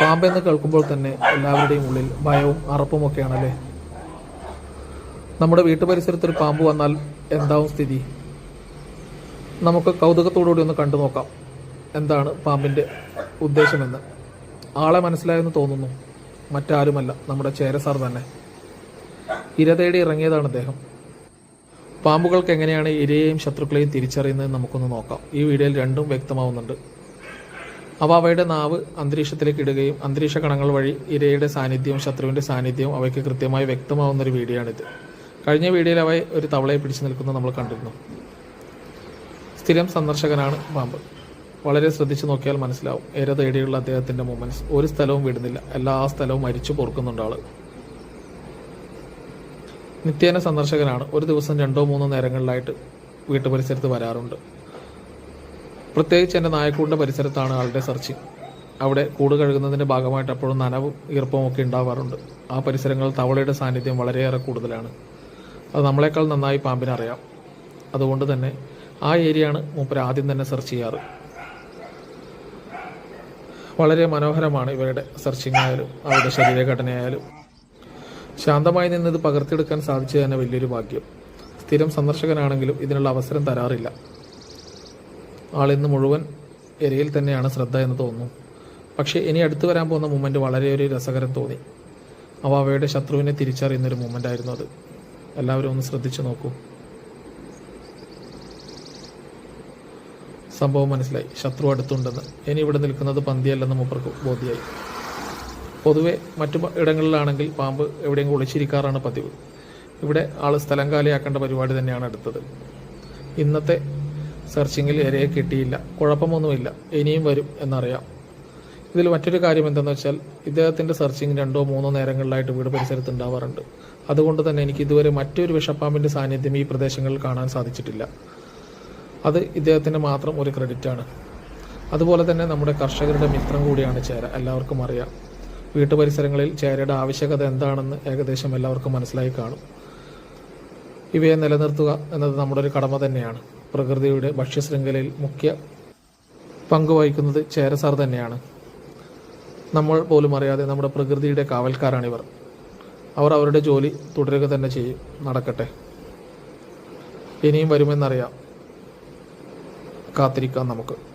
പാമ്പെന്ന് കേൾക്കുമ്പോൾ തന്നെ എല്ലാവരുടെയും ഉള്ളിൽ ഭയവും അറപ്പും അറപ്പുമൊക്കെയാണല്ലേ നമ്മുടെ വീട്ടുപരിസരത്ത് ഒരു പാമ്പ് വന്നാൽ എന്താവും സ്ഥിതി? നമുക്ക് കൗതുകത്തോടുകൂടി ഒന്ന് കണ്ടു നോക്കാം. എന്താണ് പാമ്പിന്റെ ഉദ്ദേശമെന്ന്. ആളെ മനസ്സിലായെന്ന് തോന്നുന്നു. മറ്റാരുമല്ല. നമ്മുടെ ചേര സാർ തന്നെ. ഇര തേടി ഇറങ്ങിയതാണ് അദ്ദേഹം പാമ്പുകൾക്ക് എങ്ങനെയാണ് ഇരയെയും ശത്രുക്കളെയും തിരിച്ചറിയുന്നത് നമുക്കൊന്ന് നോക്കാം. ഈ വീഡിയോയിൽ രണ്ടും വ്യക്തമാവുന്നുണ്ട്. അവ അവയുടെ നാവ് അന്തരീക്ഷത്തിലേക്ക് ഇടുകയും അന്തരീക്ഷ കണങ്ങൾ വഴി ഇരയുടെ സാന്നിധ്യവും ശത്രുവിന്റെ സാന്നിധ്യവും അവയ്ക്ക് കൃത്യമായി വ്യക്തമാവുന്ന ഒരു വീഡിയോയാണിത്. കഴിഞ്ഞ വീഡിയോയിൽ അവ ഒരു തവളയെ പിടിച്ചു നിൽക്കുന്നത് നമ്മൾ കണ്ടിരുന്നു. സ്ഥിരം സന്ദർശകനാണ് പാമ്പ്. വളരെ ശ്രദ്ധിച്ചു നോക്കിയാൽ മനസ്സിലാവും. ഇര തേടിയുള്ള അദ്ദേഹത്തിന്റെ മൂമെന്റ്സ് ഒരു സ്ഥലവും വിടുന്നില്ല. എല്ലാ സ്ഥലവും മരിച്ചു പൊറുക്കുന്നുണ്ട് ആൾ. നിത്യേന സന്ദർശകനാണ്. ഒരു ദിവസം രണ്ടോ മൂന്നോ നേരങ്ങളിലായിട്ട് വീട്ടുപരിസരത്ത് വരാറുണ്ട്. പ്രത്യേകിച്ച് എന്റെ നായക്കൂടിന്റെ പരിസരത്താണ് ആളുടെ സെർച്ചിങ് അവിടെ കൂട് കഴുകുന്നതിന്റെ ഭാഗമായിട്ട് എപ്പോഴും നനവും ഈർപ്പവും ഒക്കെ ഉണ്ടാവാറുണ്ട്. ആ പരിസരങ്ങളിൽ തവളയുടെ സാന്നിധ്യം വളരെയേറെ കൂടുതലാണ്. അത് നമ്മളെക്കാൾ നന്നായി പാമ്പിനറിയാം അതുകൊണ്ട് തന്നെ ആ ഏരിയയാണ് മൂപ്പര് ആദ്യം തന്നെ സെർച്ച് ചെയ്യാറ്. വളരെ മനോഹരമാണ് ഇവരുടെ സെർച്ചിങ് ആയാലും അവരുടെ ശരീരഘടനയായാലും. ശാന്തമായി നിന്ന് ഇത് പകർത്തിയെടുക്കാൻ സാധിച്ചു തന്നെ വലിയൊരു ഭാഗ്യം. സ്ഥിരം സന്ദർശകനാണെങ്കിലും ഇതിനുള്ള അവസരം തരാറില്ല. ആളിന്ന് മുഴുവൻ എരയിൽ തന്നെയാണ് ശ്രദ്ധ എന്ന് തോന്നുന്നു. പക്ഷേ ഇനി അടുത്ത് വരാൻ പോകുന്ന മൂമെന്റ് വളരെ ഒരു രസകരം തോന്നി. അവ അവയുടെ ശത്രുവിനെ തിരിച്ചറിയുന്നൊരു മൂമെന്റ് ആയിരുന്നു അത്. എല്ലാവരും ഒന്ന് ശ്രദ്ധിച്ചു നോക്കൂ. സംഭവം മനസ്സിലായി. ശത്രു അടുത്തുണ്ടെന്ന്. ഇനി ഇവിടെ നിൽക്കുന്നത് പന്തിയല്ലെന്ന് മൂപ്പർക്ക് ബോധ്യായി. പൊതുവെ മറ്റു ഇടങ്ങളിലാണെങ്കിൽ പാമ്പ് എവിടെയെങ്കിലും ഒളിച്ചിരിക്കാറാണ് പതിവ്. ഇവിടെ ആൾ സ്ഥലം കാലിയാക്കേണ്ട പരിപാടി തന്നെയാണ് അടുത്തത്. ഇന്നത്തെ സെർച്ചിങ്ങിൽ ഇരയെ കിട്ടിയില്ല. കുഴപ്പമൊന്നുമില്ല. ഇനിയും വരും എന്നറിയാം. ഇതിൽ മറ്റൊരു കാര്യം എന്തെന്ന് വെച്ചാൽ ഇദ്ദേഹത്തിന്റെ സെർച്ചിങ് രണ്ടോ മൂന്നോ നേരങ്ങളിലായിട്ട് വീട് പരിസരത്ത് ഉണ്ടാവാറുണ്ട് അതുകൊണ്ട് തന്നെ എനിക്ക് ഇതുവരെ മറ്റൊരു വിഷപ്പാമ്പിന്റെ സാന്നിധ്യം ഈ പ്രദേശങ്ങളിൽ കാണാൻ സാധിച്ചിട്ടില്ല. അത് ഇദ്ദേഹത്തിന് മാത്രം ഒരു ക്രെഡിറ്റാണ് അതുപോലെ തന്നെ നമ്മുടെ കർഷകരുടെ മിത്രം കൂടിയാണ് ചേര. എല്ലാവർക്കും അറിയാം. വീട്ടുപരിസരങ്ങളിൽ ചേരയുടെ ആവശ്യകത എന്താണെന്ന് ഏകദേശം എല്ലാവർക്കും മനസ്സിലായി കാണും. ഇവയെ നിലനിർത്തുക എന്നത് നമ്മുടെ ഒരു കടമ തന്നെയാണ്. പ്രകൃതിയുടെ ഭക്ഷ്യശൃംഖലയിൽ മുഖ്യ പങ്ക് വഹിക്കുന്നത് ചേരസാർ തന്നെയാണ്. നമ്മൾ പോലും അറിയാതെ നമ്മുടെ പ്രകൃതിയുടെ കാവൽക്കാരാണിവർ. അവർ അവരുടെ ജോലി തുടരുക തന്നെ ചെയ്യും. നടക്കട്ടെ. ഇനിയും വരുമെന്നറിയാം. കാത്തിരിക്കാം നമുക്ക്.